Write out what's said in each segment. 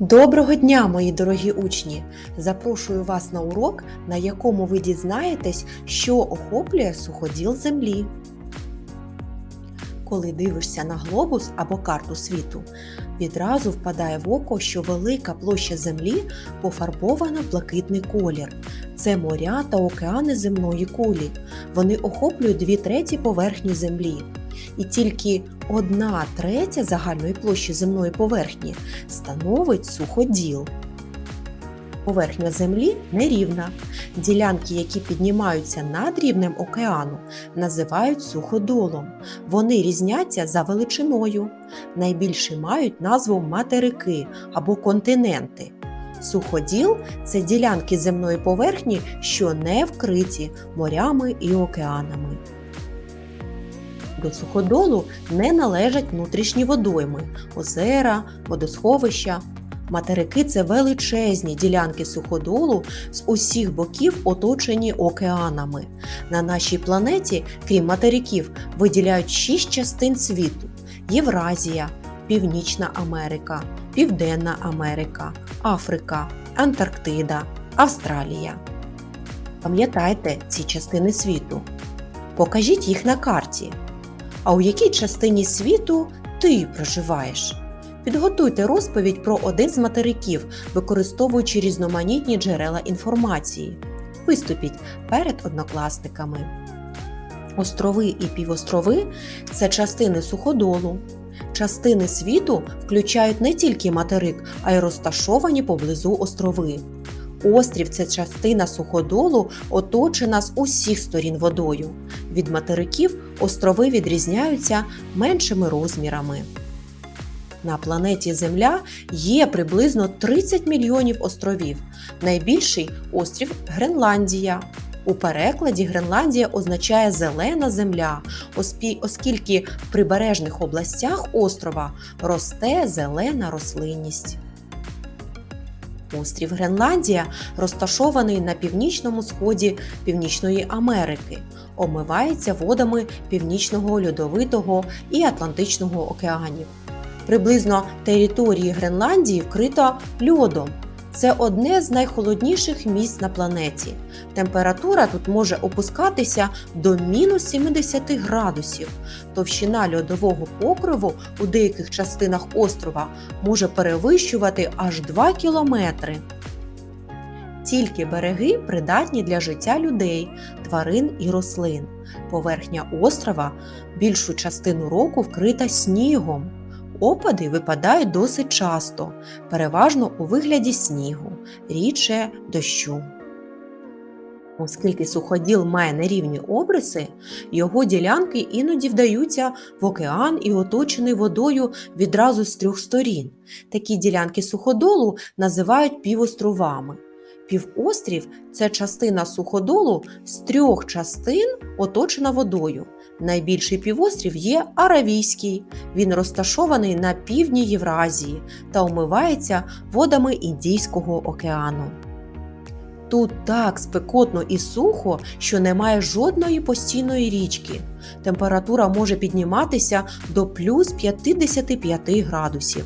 Доброго дня, мої дорогі учні! Запрошую вас на урок, на якому ви дізнаєтесь, що охоплює суходіл Землі. Коли дивишся на глобус або карту світу, відразу впадає в око, що велика площа Землі пофарбована в блакитний колір. Це моря та океани земної кулі. Вони охоплюють дві треті поверхні Землі. І тільки одна третя загальної площі земної поверхні становить суходіл. Поверхня Землі нерівна. Ділянки, які піднімаються над рівнем океану, називають суходолом. Вони різняться за величиною. Найбільше мають назву материки або континенти. Суходіл це ділянки земної поверхні, що не вкриті морями і океанами. До суходолу не належать внутрішні водойми, озера, водосховища. Материки це величезні ділянки суходолу з усіх боків оточені океанами. На нашій планеті, крім материків, виділяють шість частин світу: Євразія, Північна Америка, Південна Америка, Африка, Антарктида, Австралія. Пам'ятайте ці частини світу. Покажіть їх на карті. А у якій частині світу ти проживаєш? Підготуйте розповідь про один з материків, використовуючи різноманітні джерела інформації. Виступіть перед однокласниками. Острови і півострови це частини суходолу. Частини світу включають не тільки материк, а й розташовані поблизу острови. Острів це частина суходолу, оточена з усіх сторін водою. Від материків острови відрізняються меншими розмірами. На планеті Земля є приблизно 30 мільйонів островів. Найбільший острів Гренландія. У перекладі Гренландія означає зелена земля, оскільки в прибережних областях острова росте зелена рослинність. Острів Гренландія розташований на північному сході Північної Америки, омивається водами Північного льодовитого і Атлантичного океанів. Приблизно території Гренландії вкрито льодом. Це одне з найхолодніших місць на планеті. Температура тут може опускатися до мінус 70 градусів. Товщина льодового покриву у деяких частинах острова може перевищувати аж 2 кілометри. Тільки береги придатні для життя людей, тварин і рослин. Поверхня острова більшу частину року вкрита снігом. Опади випадають досить часто, переважно у вигляді снігу, рідше дощу. Оскільки суходіл має нерівні обриси, його ділянки іноді вдаються в океан і оточений водою відразу з трьох сторін. Такі ділянки суходолу називають півостровами. Півострів це частина суходолу з трьох частин, оточена водою. Найбільший півострів є Аравійський. Він розташований на півдні Євразії та омивається водами Індійського океану. Тут так спекотно і сухо, що немає жодної постійної річки. Температура може підніматися до плюс 55 градусів.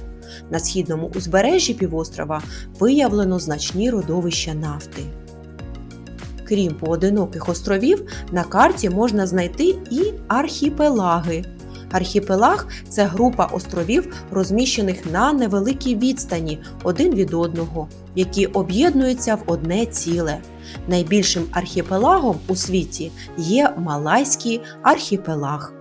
На східному узбережжі півострова виявлено значні родовища нафти. Крім поодиноких островів, на карті можна знайти і архіпелаги. Архіпелаг це група островів, розміщених на невеликій відстані один від одного, які об'єднуються в одне ціле. Найбільшим архіпелагом у світі є Малайський архіпелаг.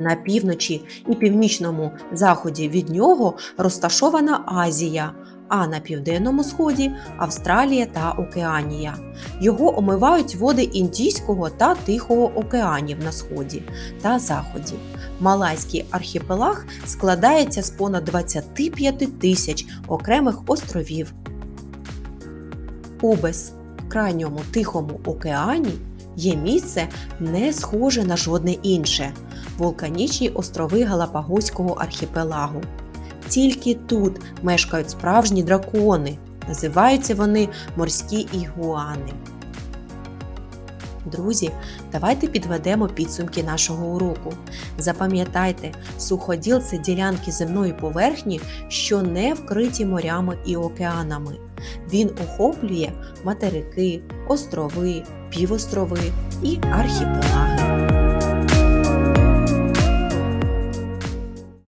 На півночі і північному заході від нього розташована Азія, а на південному сході Австралія та Океанія. Його омивають води Індійського та Тихого океанів на сході та заході. Малайський архіпелаг складається з понад 25 тисяч окремих островів. У безкрайньому Тихому океані є місце не схоже на жодне інше вулканічні острови Галапагоського архіпелагу. Тільки тут мешкають справжні дракони. Називаються вони морські ігуани. Друзі, давайте підведемо підсумки нашого уроку. Запам'ятайте, суходіл це ділянки земної поверхні, що не вкриті морями і океанами. Він охоплює материки, острови, півострови і архіпелаги.